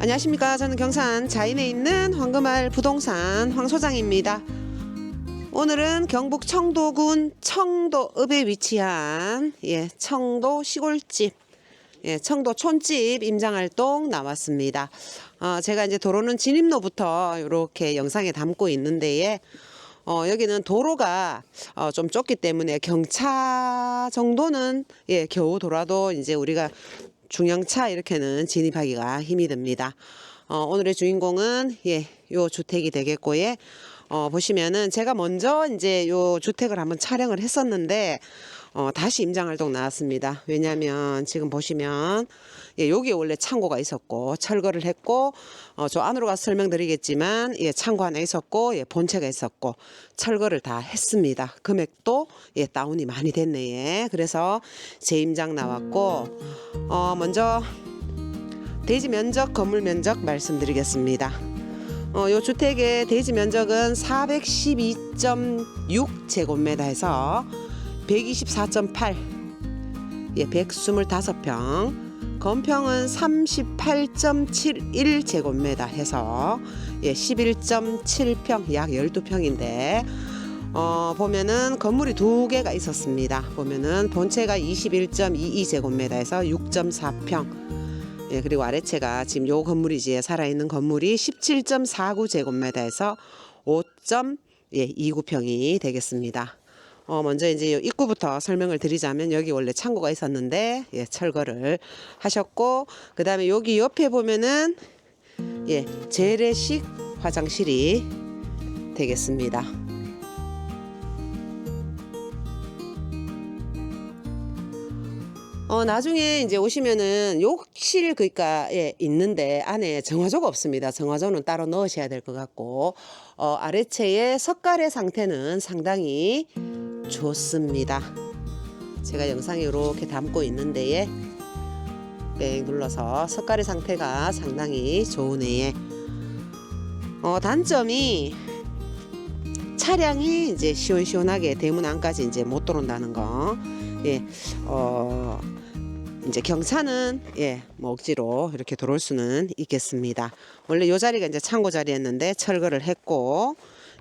안녕하십니까. 저는 경산 자인에 있는 황금알 부동산 황 소장입니다. 오늘은 경북 청도군 청도읍에 위치한 예, 청도 시골집 예, 청도 촌집 임장활동 나왔습니다. 어, 제가 이제 도로는 진입로부터 이렇게 영상에 담고 있는데 어, 여기는 도로가 어, 좀 좁기 때문에 경차 정도는 예, 겨우 돌아도 이제 우리가 중형차 이렇게는 진입하기가 힘이 듭니다. 어, 오늘의 주인공은 예, 요 주택이 되겠고 예. 어, 보시면은 제가 먼저 이제 요 주택을 한번 촬영을 했었는데 어, 다시 임장활동 나왔습니다. 왜냐면 지금 보시면 예, 여기에 원래 창고가 있었고 철거를 했고 어, 저 안으로 가서 설명드리겠지만 예, 창고 하나 있었고 예, 본체가 있었고 철거를 다 했습니다. 금액도 예, 다운이 많이 됐네. 예. 그래서 재임장 나왔고 어, 먼저 대지 면적, 건물 면적 말씀드리겠습니다. 어, 요 주택의 대지 면적은 412.6 제곱미터에서 124.8, 예, 125평, 건평은 38.71 제곱미터 해서 예, 11.7평, 약 12평인데 어, 보면은 건물이 두 개가 있었습니다. 보면은 본체가 21.22 제곱미터에서 6.4평, 예, 그리고 아래채가 지금 요 건물이지 살아있는 건물이 17.49 제곱미터에서 5.29평이 되겠습니다. 어, 먼저 이제 요 입구부터 설명을 드리자면 여기 원래 창고가 있었는데 예, 철거를 하셨고 그 다음에 여기 옆에 보면은 예, 재래식 화장실이 되겠습니다. 어, 나중에 이제 오시면은 욕실 그니까 예, 있는데 안에 정화조가 없습니다. 정화조는 따로 넣으셔야 될 것 같고 어, 아래채의 석가래 상태는 상당히 좋습니다. 제가 영상에 이렇게 담고 있는데 예, 뺑 눌러서 석가래 상태가 상당히 좋으네. 어, 단점이 차량이 이제 시원시원하게 대문 안까지 이제 못 들어온다는 거. 예, 어, 이제 경차는 예, 뭐 억지로 이렇게 들어올 수는 있겠습니다. 원래 요 자리가 이제 창고 자리였는데 철거를 했고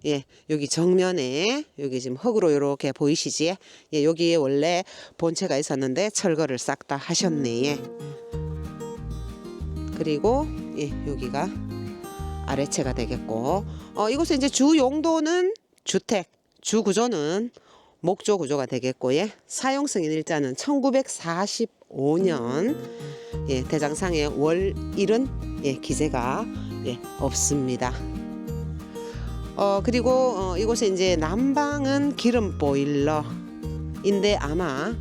예, 여기 정면에 여기 지금 흙으로 이렇게 보이시지? 예, 여기에 원래 본체가 있었는데 철거를 싹 다 하셨네. 예. 그리고 예, 여기가 아래채가 되겠고 어, 이곳에 이제 주 용도는 주택, 주 구조는 목조 구조가 되겠고 예. 사용 승인 일자는 1945년 예, 대장상의 월일은 예, 기재가 예, 없습니다. 어, 그리고 어, 이곳에 이제 난방은 기름 보일러인데 아마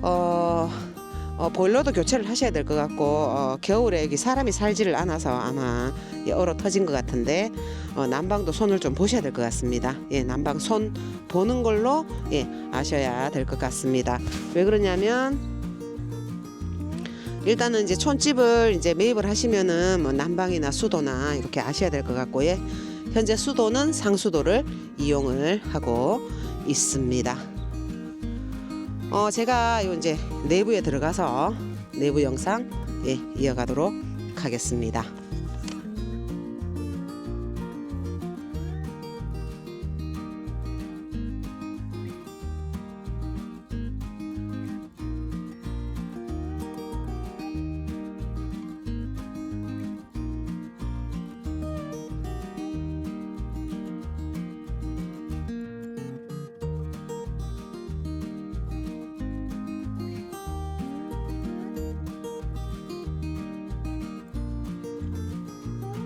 어, 어, 보일러도 교체를 하셔야 될 것 같고 어, 겨울에 여기 사람이 살지를 않아서 아마 예, 얼어 터진 것 같은데 어, 난방도 손을 좀 보셔야 될 것 같습니다. 예, 난방 손 보는 걸로 예, 아셔야 될 것 같습니다. 왜 그러냐면 일단은 이제 촌집을 이제 매입을 하시면은 뭐 난방이나 수도나 이렇게 아셔야 될 것 같고 예. 현재 수도는 상수도를 이용을 하고 있습니다. 어, 제가 요 이제 내부에 들어가서 내부 영상 예, 이어가도록 하겠습니다.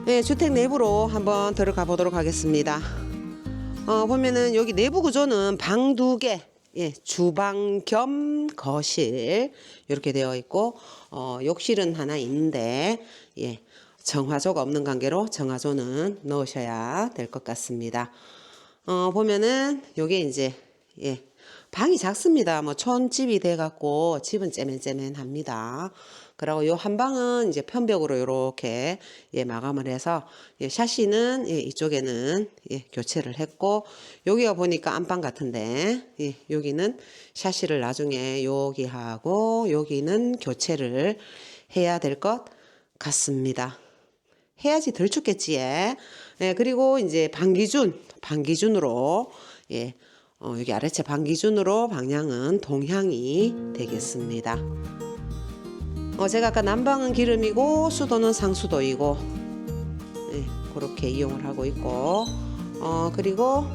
네, 주택 내부로 한번 들어가 보도록 하겠습니다. 어, 보면은 여기 내부 구조는 방 두 개, 예, 주방 겸 거실 이렇게 되어 있고 어, 욕실은 하나 있는데 예, 정화조가 없는 관계로 정화조는 넣으셔야 될 것 같습니다. 어, 보면은 요게 이제 예, 방이 작습니다. 뭐 촌집이 돼 갖고 집은 째맨째맨합니다. 그리고 요 한 방은 이제 편벽으로 요렇게 예, 마감을 해서 예, 샤시는 예, 이쪽에는 예, 교체를 했고 여기가 보니까 안방 같은데 예, 여기는 샤시를 나중에 여기 하고 여기는 교체를 해야 될 것 같습니다. 해야지 덜 춥겠지. 예. 예, 그리고 이제 반기준, 반기준으로 예. 어, 여기 아래채 반기준으로 방향은 동향이 되겠습니다. 어, 제가 아까 남방은 기름이고 수도는 상수도이고 예, 그렇게 이용을 하고 있고 어, 그리고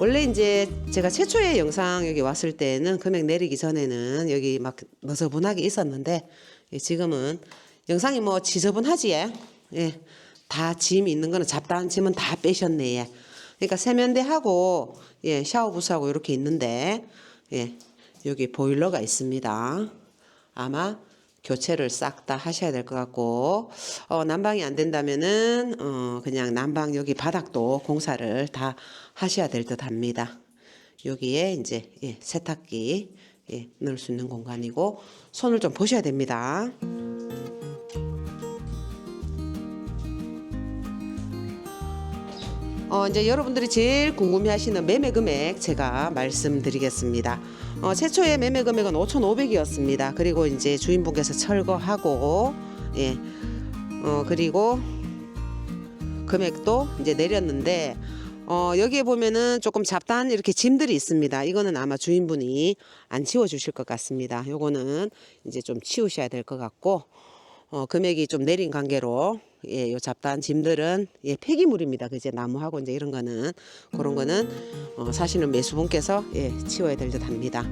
원래 이제 제가 최초의 영상 여기 왔을 때는 금액 내리기 전에는 여기 막 너저분하게 있었는데 예, 지금은 영상이 뭐 지저분하지 예. 예. 다 짐 있는 거는 잡다한 짐은 다 빼셨네 예. 그러니까 세면대하고 예, 샤워 부스하고 이렇게 있는데 예. 여기 보일러가 있습니다. 아마 교체를 싹 다 하셔야 될 것 같고 어, 난방이 안 된다면은 어, 그냥 난방 여기 바닥도 공사를 다 하셔야 될 듯 합니다. 여기에 이제 예, 세탁기 예, 넣을 수 있는 공간이고 손을 좀 보셔야 됩니다. 어, 이제 여러분들이 제일 궁금해하시는 매매 금액 제가 말씀드리겠습니다. 어, 최초의 매매 금액은 5,500이었습니다. 그리고 이제 주인분께서 철거하고 예, 어, 그리고 금액도 이제 내렸는데 어, 여기에 보면은 조금 잡다한 이렇게 짐들이 있습니다. 이거는 아마 주인분이 안 치워 주실 것 같습니다. 요거는 이제 좀 치우셔야 될 것 같고 어, 금액이 좀 내린 관계로 예, 요 잡다한 짐들은 예, 폐기물입니다. 그제 나무하고 이제 이런 거는 그런 거는 어, 사시는 매수분께서 예, 치워야 될 듯합니다.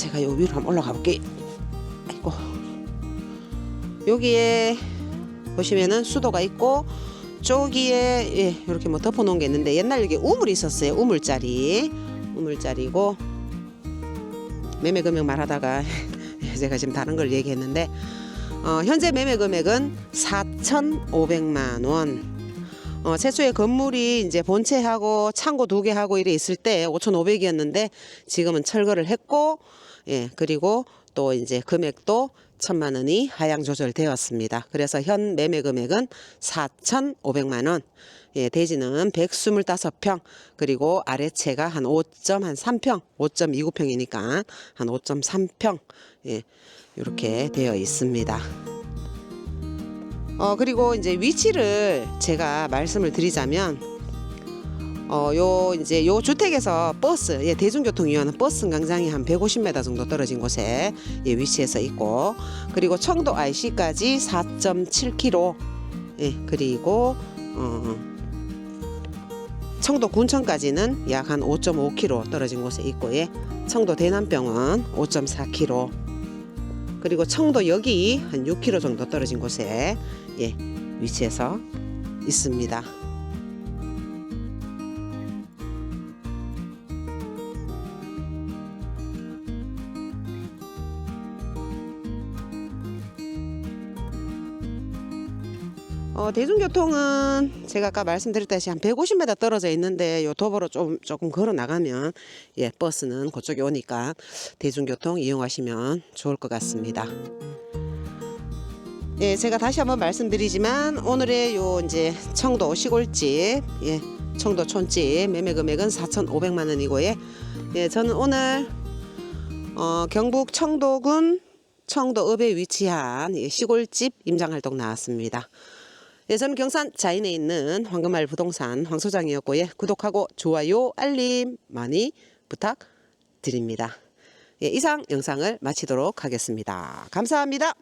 제가 요 위로 한번 올라가 볼게요. 아이고. 여기에 보시면은 수도가 있고 저기에 예, 이렇게 뭐 덮어 놓은 게 있는데 옛날 여기 우물이 있었어요. 우물짜리. 우물짜리고 매매 금액 말하다가 제가 지금 다른 걸 얘기했는데 어, 현재 매매 금액은 4,500만 원. 어, 최초의 건물이 이제 본체하고 창고 두 개 하고 이래 있을 때 5,500이었는데 지금은 철거를 했고 예, 그리고 또 이제 금액도 천만 원이 하향 조절되었습니다. 그래서 현 매매 금액은 4,500만 원. 예, 대지는 125평, 그리고 아래채가 한 5.3평, 5.29평이니까 한 5.3평, 예, 이렇게 되어 있습니다. 어, 그리고 이제 위치를 제가 말씀을 드리자면, 어, 요, 이제 요 주택에서 버스, 예, 대중교통 이용하는 버스 광장이 한 150m 정도 떨어진 곳에 예, 위치해서 있고, 그리고 청도 IC까지 4.7km, 예, 그리고, 어, 청도 군청까지는 약 한 5.5km 떨어진 곳에 있고, 예, 청도 대남병원 5.4km, 그리고 청도역이 한 6km 정도 떨어진 곳에 예, 위치해서 있습니다. 어, 대중교통은 제가 아까 말씀드렸다시피 한 150m 떨어져 있는데 요 도보로 좀 조금 걸어 나가면 예 버스는 그쪽에 오니까 대중교통 이용하시면 좋을 것 같습니다. 예, 제가 다시 한번 말씀드리지만 오늘의 요 이제 청도 시골집 예 청도 촌집 매매 금액은 4,500만 원이고 예, 예 저는 오늘 어, 경북 청도군 청도읍에 위치한 예, 시골집 임장 활동 나왔습니다. 예, 저는 경산 자인에 있는 황금알 부동산 황 소장이었고 예, 구독하고 좋아요 알림 많이 부탁드립니다. 예, 이상 영상을 마치도록 하겠습니다. 감사합니다.